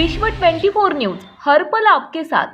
विश्व 24 न्यूज हरपल आपके साथ.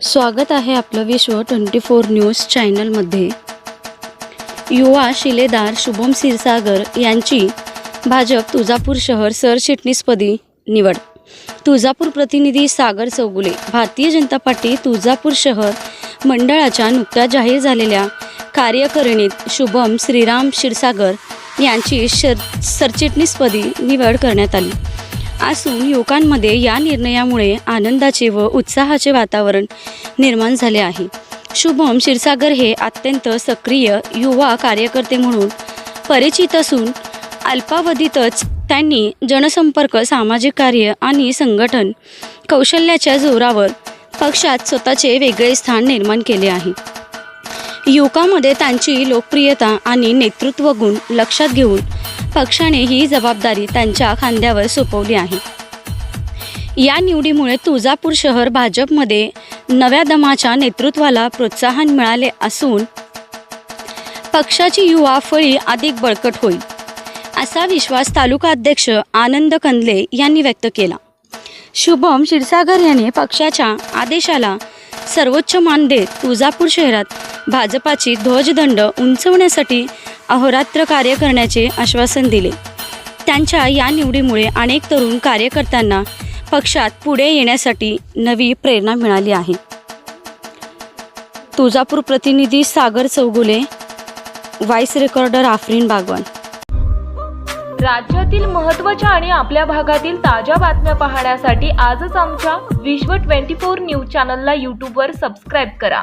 स्वागत आहे आपलं विश्व ट्वेंटी फोर न्यूज चॅनलमध्ये. युवा शिलेदार शुभम क्षीरसागर यांची भाजप तुळजापूर शहर सरचिटणीसपदी निवड. तुळजापूर प्रतिनिधी सागर चौगुले भारतीय जनता पार्टी तुळजापूर शहर मंडळाच्या नुकत्याच जाहीर झालेल्या कार्यकारिणीत शुभम श्रीराम क्षीरसागर यांची शर सरचिटणीसपदी निवड करण्यात आली. असून युवकांमध्ये या निर्णयामुळे आनंदाचे व उत्साहाचे वातावरण निर्माण झाले आहे. शुभम क्षीरसागर हे अत्यंत सक्रिय युवा कार्यकर्ते म्हणून परिचित असून अल्पावधीतच त्यांनी जनसंपर्क सामाजिक कार्य आणि संघटन कौशल्याच्या जोरावर पक्षात स्वतःचे वेगळे स्थान निर्माण केले आहे. युवकामध्ये त्यांची लोकप्रियता आणि नेतृत्व गुण लक्षात घेऊन पक्षाने ही जबाबदारी त्यांच्या खांद्यावर सोपवली आहे. या निवडीमुळे तुळजापूर शहर भाजपमध्ये नव्या दमाच्या नेतृत्वाला प्रोत्साहन मिळाले असून पक्षाची युवा फळी अधिक बळकट होईल असा विश्वास तालुका अध्यक्ष आनंद कंदले यांनी व्यक्त केला. शुभम क्षीरसागर याने पक्षाच्या आदेशाला सर्वोच्च मान देत तुळजापूर शहरात भाजपाची ध्वजदंड उंचवण्यासाठी अहोरात्र कार्य करण्याचे आश्वासन दिले. त्यांच्या या निवडीमुळे अनेक तरुण कार्यकर्त्यांना पक्षात पुढे येण्यासाठी नवी प्रेरणा मिळाली आहे. तुळजापूर प्रतिनिधी सागर चौगुले व्हाईस रेकॉर्डर आफरीन बागवान. राज्यातील महत्त्वाच्या आणि आपल्या भागातील ताज्या बातम्या पाहण्यासाठी आजच आमच्या विश्व 24 न्यूज चॅनलला यूट्यूबवर सबस्क्राईब करा.